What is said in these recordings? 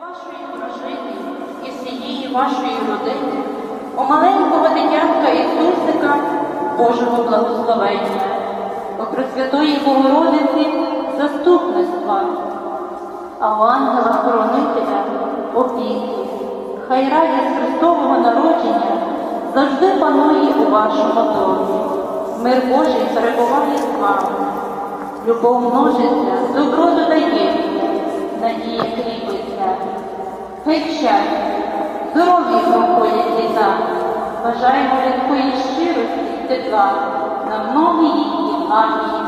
Вашої дружини і всієї вашої родини, у маленького дитятка Ісусика Божого благословення, у Пресвятої Богородиці заступництва, а у ангела хоронителя опіки. Хай радість Христового народження завжди панує у вашому домі. Мир Божий перебуває з вами. Любов множиться, добро додається, надія кріпиться. Щастя, здоров'я проходять літа. Бажаємо людської щирості й тепла на многі їхні гарні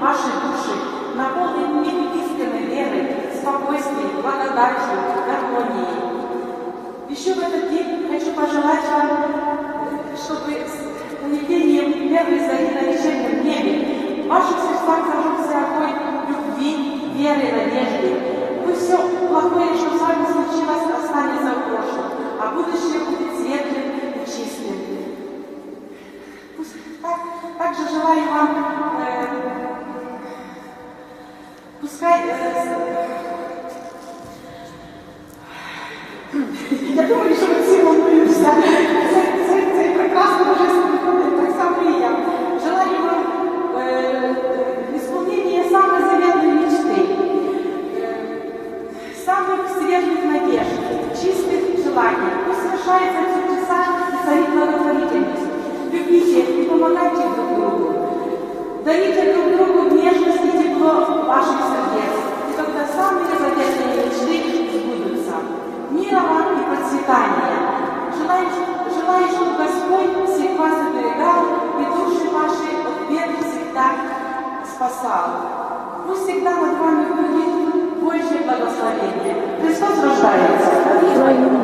озарит ваши души, наполнит их истинной верой, спокойствием, благодатью, гармонией. Еще в этот день хочу пожелать вам, чтобы с понедельем первой зари на вечернем небе в ваших сердцах зажегся огонь любви, веры, надежды. спасал. Пусть всегда над вами будет Божье благословение. Христос рождається.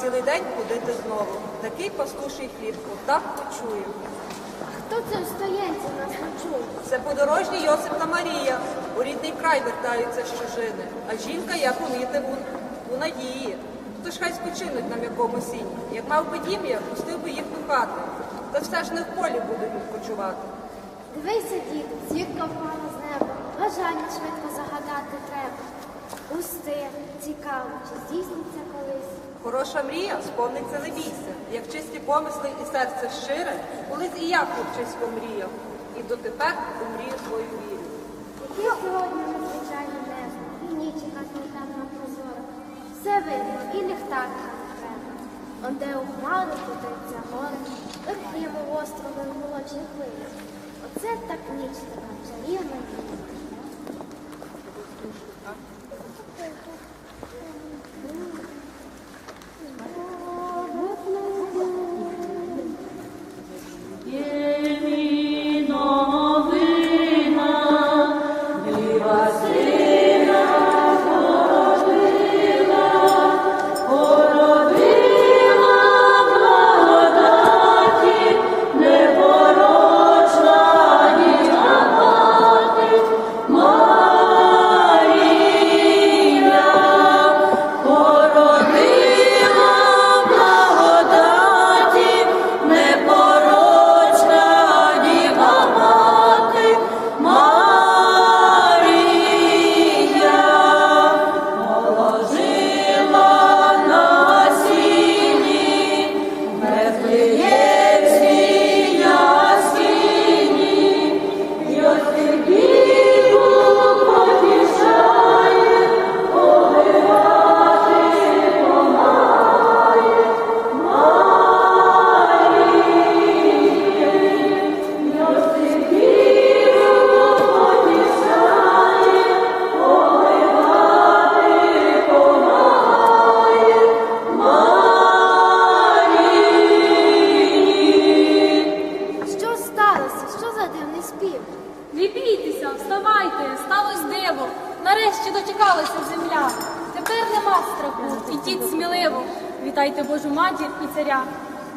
Цілий день ходити знову. Такий пастуший хліб, отак почую. Хто це встається, нас не чує? Це подорожні Йосип та Марія. У рідний край вертаються з чужини. А жінка, я помітив, у, у надії. Тож хай спочинуть на м'якому сіні. Як мав би дім я, пустив би їх до хати. Та все ж не в полі будуть відпочивати. Дивися, діду, зірка впала з неба. Бажання швидко загадати треба. Пусти, цікаво, чи здійсниться колись. Хороша мрія сповниться не бійся. Як чисті помисли і серце щире, колись і я хлопчисько мріяв, і дотепер у мрію свою вірю. Яке сьогодні незвичайне небо, і ніч яка сметана прозора. Все видно, і ліхтарка не треба. Онде у хмари котиться гори, верхімо острови в молочних хвилі. Оце так ніч така чарівна ніч.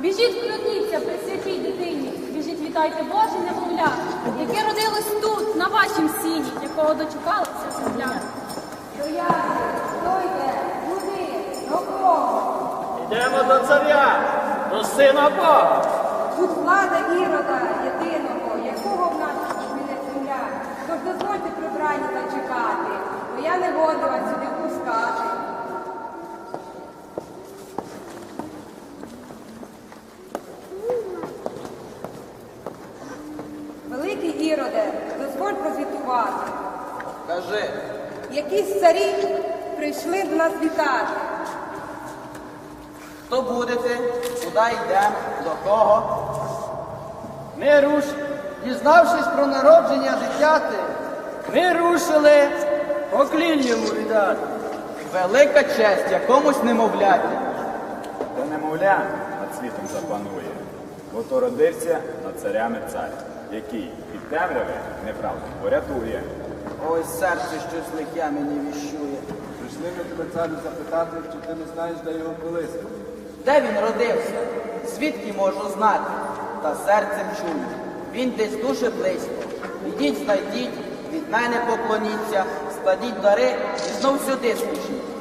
Біжіть, клюніться при святій дитині. Біжіть, вітайте Боже немовля, яке родилось тут, на вашім сіні, якого дочекалася земля. Йдемо до царя, до сина Бога. Тут влада Ірода, єдиного, якого в нас зміни земля. Тож дозвольте прибрання зачекати, бо я не году вас сюди пускати. Іроде, дозволь прозвітувати. Кажи, Якісь царі прийшли до нас вітати. хто будете, куди йдемо, до кого? Ми руш, дізнавшись про народження дитяти, ми рушили поклін йому віддати. Велика честь якомусь немовляті. Та немовля над світом запанує, бо то родився над царями цар, який від темряви неправду порятує. Ой, серце щось лихе мені віщує. Прийшли ми тебе царю запитати, чи ти не знаєш, де його колиска. Де він родився? Звідки можу знати? Та серцем чую. Він десь дуже близько. Ідіть, знайдіть, від мене поклоніться, складіть дари і знов сюди спішіть.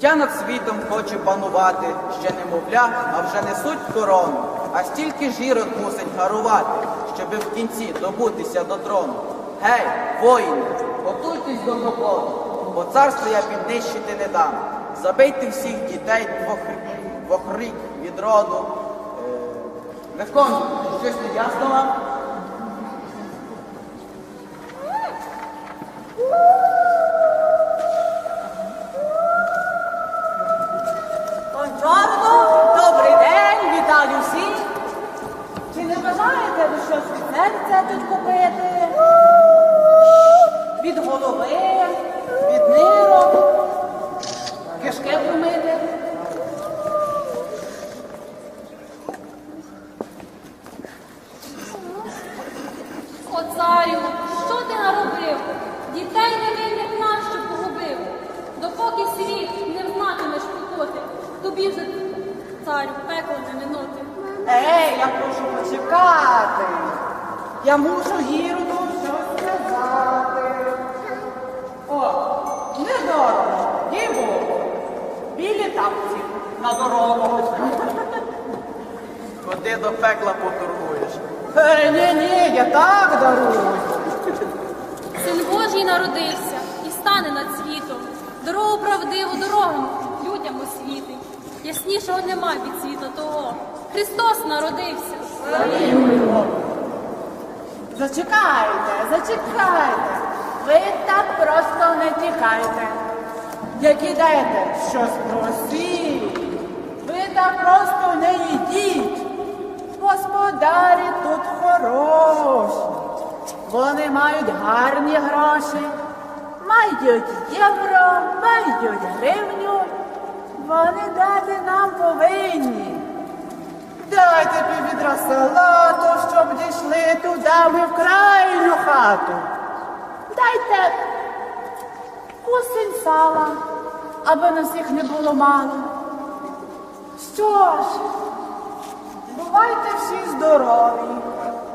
Дитя над світом хоче панувати, ще немовля, а вже несуть корону. А стільки жірок мусить гарувати, щоби в кінці добутися до трону. Гей, воїни, готуйтесь до поклону, бо царство я піднищити не дам. Забийте всіх дітей двох, двох рік від роду. Левкон, щось не ясно вам? Голови, від нирок, кишки помити? О, царю, що ти наробив? Дітей невинних нащо погубив? Допоки світ не знатимеш покоти, тобі вже, царю, пекло не минути. Ей, я прошу почекати. Я мушу Ходи до пекла поторгуєш. Ей, ні, ні, я так дарую. Син Божий народився, постане над світом. Дорогу правдиву дорогам людям освітить. Яснішого нема від світа того. Христос народився. Зачекайте, зачекайте. Ви так просто не тікайте. Як ідете щось просіть, ви так просто не йдіть. Господарі тут хороші. Вони мають гарні гроші, мають євро, мають гривню. Вони дати нам повинні. Дайте піввідра салату, щоб дійшли туди ми в крайню хату. Дайте кусень сала, аби на всіх не було мало. Що ж, бувайте всі здорові,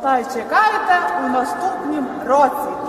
та й чекайте у наступнім році.